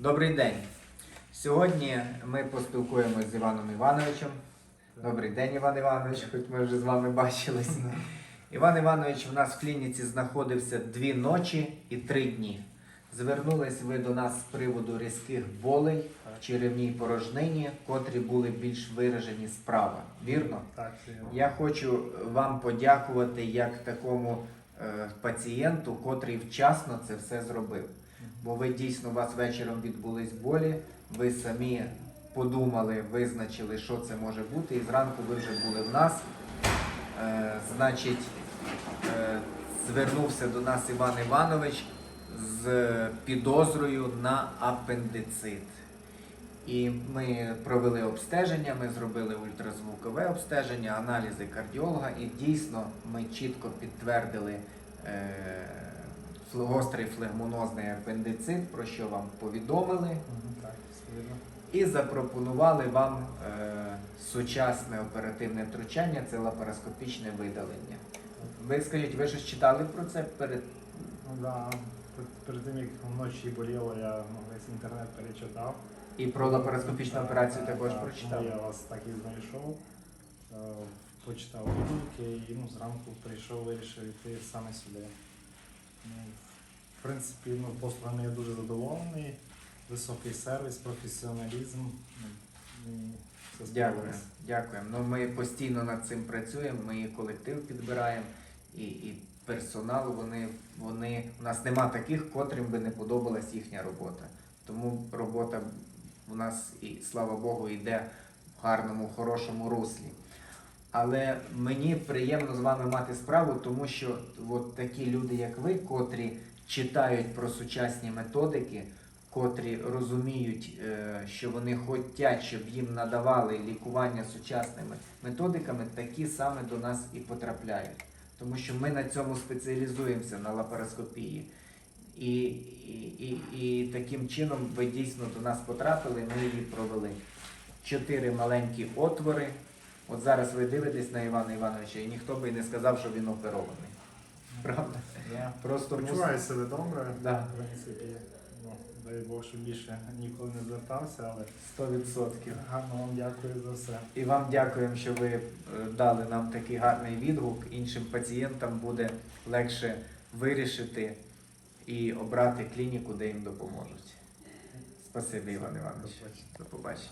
Добрий день. Сьогодні ми поспілкуємося з Іваном Івановичем. Добрий день, Іван Іванович, хоч ми вже з вами бачились. Іван Іванович у нас в клініці знаходився дві ночі і три дні. Звернулись ви до нас з приводу різких болей в черевній порожнині, котрі були більш виражені справа. Вірно? Так, я. Я хочу вам подякувати як такому е, пацієнту, котрий вчасно це все зробив. Бо ви дійсно у вас вечором відбулись болі, ви самі подумали, визначили, що це може бути, і зранку ви вже були в нас. Е, значить, е, звернувся до нас Іван Іванович з підозрою на апендицит. І ми провели обстеження, ми зробили ультразвукове обстеження, аналізи кардіолога, і дійсно ми чітко підтвердили е, гострий флегмонозний апендицит, про що вам повідомили, Так, і запропонували вам е, сучасне оперативне втручання це лапароскопічне видалення. Ви скажіть, ви щось читали про це перед Ну да, пер- перед тим як вночі боліло, я ну, весь інтернет перечитав. і про лапароскопічну операцію також так, прочитали? тому Я вас так і знайшов, е, почитав відгуки і ну, зранку прийшов, вирішив йти саме сюди. Ну, в принципі, ну, послугами я дуже задоволений. Високий сервіс, професіоналізм. Ну, все Дякую, дякуємо. Ну, ми постійно над цим працюємо, ми і колектив підбираємо, і, і персонал. Вони, вони, у нас нема таких, котрим би не подобалась їхня робота. Тому робота у нас, і слава Богу, йде в гарному, хорошому руслі. Але мені приємно з вами мати справу, тому що от такі люди, як ви, котрі читають про сучасні методики, котрі розуміють, е, що вони хочуть, щоб їм надавали лікування сучасними методиками, такі саме до нас і потрапляють. Тому що ми на цьому спеціалізуємося на лапароскопії. І, і, і, і таким чином ви дійсно до нас потрапили, ми її провели. Чотири маленькі отвори. От зараз ви дивитесь на Івана Івановича, і ніхто би і не сказав, що він оперований. Правда? Я Просто мус- себе добре. Да. В принципі, ну, дай Бог, що більше ніколи не звертався, але 100%. гарно вам дякую за все. І вам дякуємо, що ви е, дали нам такий гарний відгук. Іншим пацієнтам буде легше вирішити і обрати клініку, де їм допоможуть. Спасибі, Іван Іванович. До побачення.